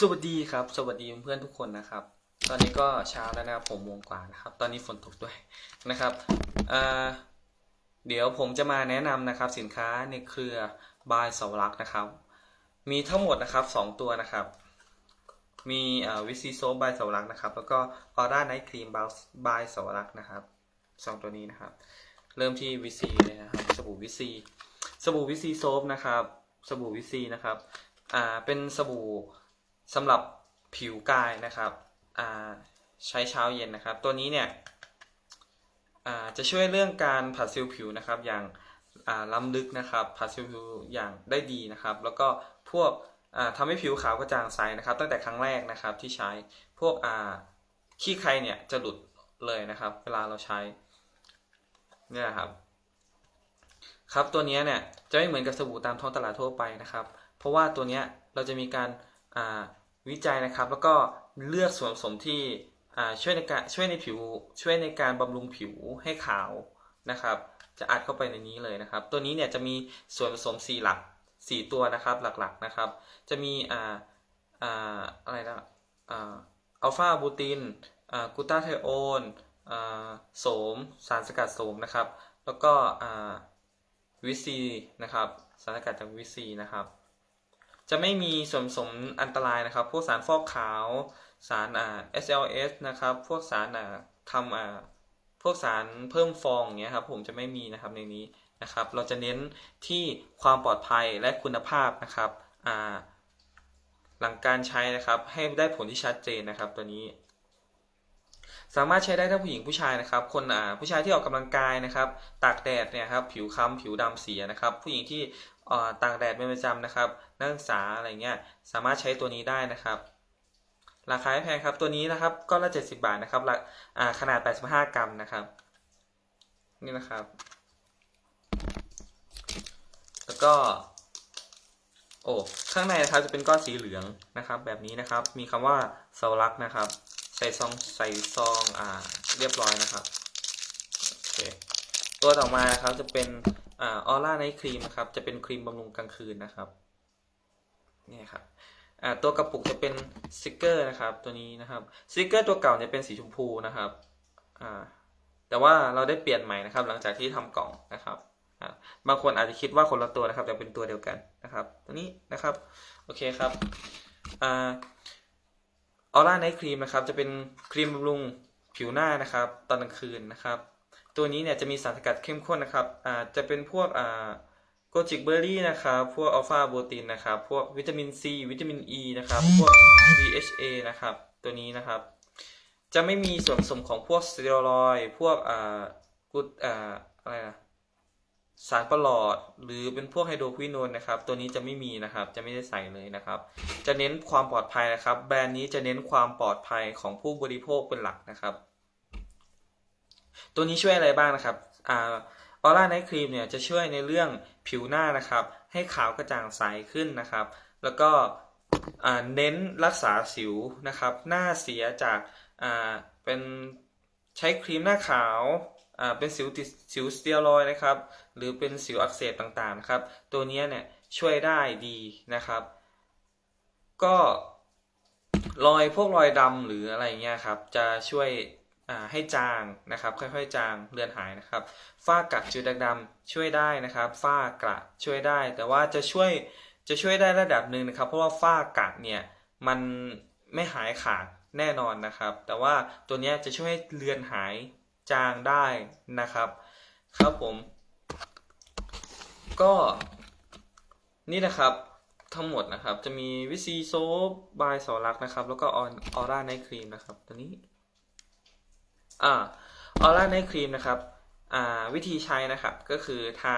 สวัสดีครับ สวัสดีเพื่อนทุกคนนะครับ ตอนนี้ก็เช้าแล้วนะครับผมโมงกว่านะครับ ตอนนี้ฝนตกด้วยนะครับเดี๋ยวผมจะมาแนะนำนะครับ สินค้าในเครือบายสวรักษ์นะครับ มีทั้งหมดนะครับสองตัวนะครับ มีวิซีโซบายสวรักษ์นะครับ แล้วก็ออร่าไนท์ครีมบายสวรักษ์นะครับสองตัวนี้นะครับ เริ่มที่วิซีเลยนะครับสบู่วิซีสบู่วิซีโซฟนะครับ สบู่วิซีนะครับอ่าเป็นสบู่ สำหรับผิวกายนะครับใช้เช้าเย็นนะครับ ตัวนี้เนี่ยจะช่วยเรื่องการผัดเซลล์ผิวนะครับ อย่างาล้ำลึกนะครับ ผัดเซลล์ผิวอย่างได้ดีนะครับ แล้วก็พวกอ่าทำให้ผิวขาวกระจ่างใสนะครับ ตั้งแต่ครั้งแรกนะครับที่ใช้พวกขี้ใครเนี่ยจะหลุดเลยนะครับ เวลาเราใช้เนี่ยครับ ครับตัวนี้เนี่ยจะไม่เหมือนกับสบู่ตามท้องตลาดทั่วไปนะครับ เพราะว่าตัวนี้เราจะมีการ วิจัยนะครับ แล้วก็เลือกส่วนผสมที่ช่วยในการช่วยในผิวช่วยในการบำรุงผิวให้ขาวนะครับ จะอัดเข้าไปในนี้เลยนะครับ ตัวนี้เนี่ยจะมีส่วนผสม 4 หลัก 4 ตัวนะครับหลักๆนะครับ จะมีอ่าอ่าอะไรนะอ่าอัลฟาบูตินอ่ากูตาไทโอนอ่าโสมสารสกัดโสมนะครับ แล้วก็อ่าวิซีนะครับสารสกัดจากวิซีนะครับ จะไม่มีส่วนผสมอันตรายนะครับ พวกสารฟอกขาว สารอ่า SLS นะครับ พวกสารอ่าทำอ่าพวกสารเพิ่มฟองอย่างเงี้ยครับผมจะไม่มีนะครับในนี้นะครับ เราจะเน้นที่ความปลอดภัยและคุณภาพนะครับอ่าหลังการใช้นะครับ ให้ได้ผลที่ชัดเจนนะครับตัวนี้ สามารถใช้ได้ทั้งผู้หญิงผู้ชายนะครับ คนอ่าผู้ชายที่ออกกำลังกายนะครับ ตากแดดเนี่ยครับผิวค้ำผิวดำเสียนะครับ ผู้หญิงที่อ่าตากแดดเป็นประจำนะครับ นักศึกษาอะไรเงี้ยสามารถใช้ตัวนี้ได้นะครับราคาไม่แพงครับตัวนี้นะครับก้อนละ70 บาทนะครับราอ่าขนาด 85 กรัมนะครับ นี่นะครับ แล้วก็โอ้ข้างในนะครับจะเป็นก้อนสีเหลืองนะครับ แบบนี้นะครับมีคำว่าเสาลักนะครับ ใส่ซองใส่ซองอ่าเรียบร้อยนะครับโอเคตัวต่อมานะครับจะเป็นอ่าออร่าไนท์ครีมนะครับจะเป็นครีมบำรุงกลางคืนนะครับ นี่ครับตัวกระปุกจะเป็นสติกเกอร์นะครับตัวนี้นะครับสติกเกอร์ตัวเก่าเนี่ยเป็นสีชมพูนะครับแต่ว่าเราได้เปลี่ยนใหม่นะครับ หลังจากที่ทำกล่องนะครับบางคนอาจจะคิดว่าคนละตัวนะครับ แต่เป็นตัวเดียวกันนะครับ ตัวนี้นะครับโอเคครับออร่าไนท์ครีมนะครับ จะเป็นครีมบำรุงผิวหน้านะครับ ตอนกลางคืนนะครับ ตัวนี้เนี่ยจะมีสารสกัดเข้มข้นนะครับจะเป็นพวก อ่าโกจิกเบอร์รี่นะครับ พวกอัลฟาโบตินนะครับ พวกวิตามินซีวิตามินอ e ีนะครับ พวก DHA นะครับ ตัวนี้นะครับ จะไม่มีส่วนผสมของพวกสเตียรอยด์พวกอ่ากุดอ่าอะไรนะสารประหลอด หรือเป็นพวกไฮโดรควิโนนนะครับ ตัวนี้จะไม่มีนะครับ จะไม่ได้ใส่เลยนะครับ จะเน้นความปลอดภัยนะครับ แบรนด์นี้จะเน้นความปลอดภัยของผู้บริโภคเป็นหลักนะครับ ตัวนี้ช่วยอะไรบ้างนะครับ อ่า ออร่าไนท์ครีมเนี่ยจะช่วยในเรื่องผิวหน้านะครับ ให้ขาวกระจ่างใสขึ้นนะครับ แล้วก็เน้นรักษาสิวนะครับ หน้าเสียจากาเป็นใช้ครีมหน้าขาวเป็นสิวติดสิวสเตียรอยนะครับ หรือเป็นสิวอักเสบต่างๆนะครับ ตัวนี้เนี่ยช่วยได้ดีนะครับ ก็รอยพวกรอยดำหรืออะไรเงี้ยครับ จะช่วย ให้จางนะครับ ค่อยๆ จางเลือนหายนะครับฝ้ากระจุดด่างดำช่วยได้นะครับฝ้ากระช่วยได้ แต่ว่าจะช่วยจะช่วยได้ระดับหนึ่งนะครับ เพราะว่าฝ้ากระเนี่ยมันไม่หายขาดแน่นอนนะครับ แต่ว่าตัวนี้จะช่วยให้เลือนหายจางได้นะครับครับผมก็นี่นะครับทั้งหมดนะครับจะมีวิซีโซบายสอรักนะครับ แล้วก็ออร่าไนท์ครีมนะครับตัวนี้ อ่าออร่าไนท์ครีมนะครับอ่าวิธีใช้นะครับก็คือทา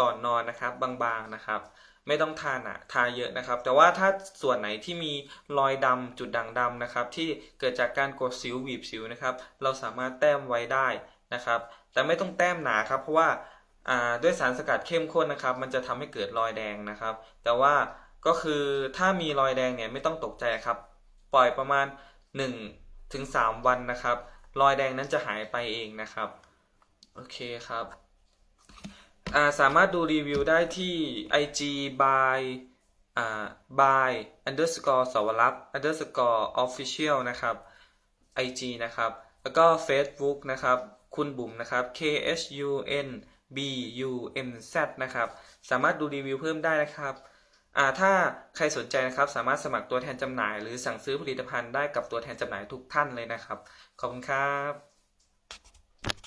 ก่อนนอนนะครับบางๆนะครับ ไม่ต้องทาหนะทาเยอะนะครับ แต่ว่าถ้าส่วนไหนที่มีรอยดำจุดด่างดำนะครับ ที่เกิดจากการกดสิวบีบสิวนะครับ เราสามารถแต้มไว้ได้นะครับ แต่ไม่ต้องแต้มหนาครับ เพราะว่าด้วยสารสกัดเข้มข้นนะครับ มันจะทำให้เกิดรอยแดงนะครับ แต่ว่าก็คือถ้ามีรอยแดงเนี่ยไม่ต้องตกใจครับ ปล่อยประมาณ1ถึง3วันนะครับ รอยแดงนั้นจะหายไปเองนะครับ โอเคครับาสามารถดูรีวิวได้ที่ IG by อ่า by underscore สวรักษ์ underscore official นะครับ IG นะครับ แล้วก็ Facebook นะครับ คุณบุ๋มนะครับ K H U N B U M Z นะครับ สามารถดูรีวิวเพิ่มได้นะครับ ถ้าใครสนใจนะครับสามารถสมัครตัวแทนจำหน่าย หรือสั่งซื้อผลิตภัณฑ์ได้กับตัวแทนจำหน่ายทุกท่านเลยนะครับ ขอบคุณครับ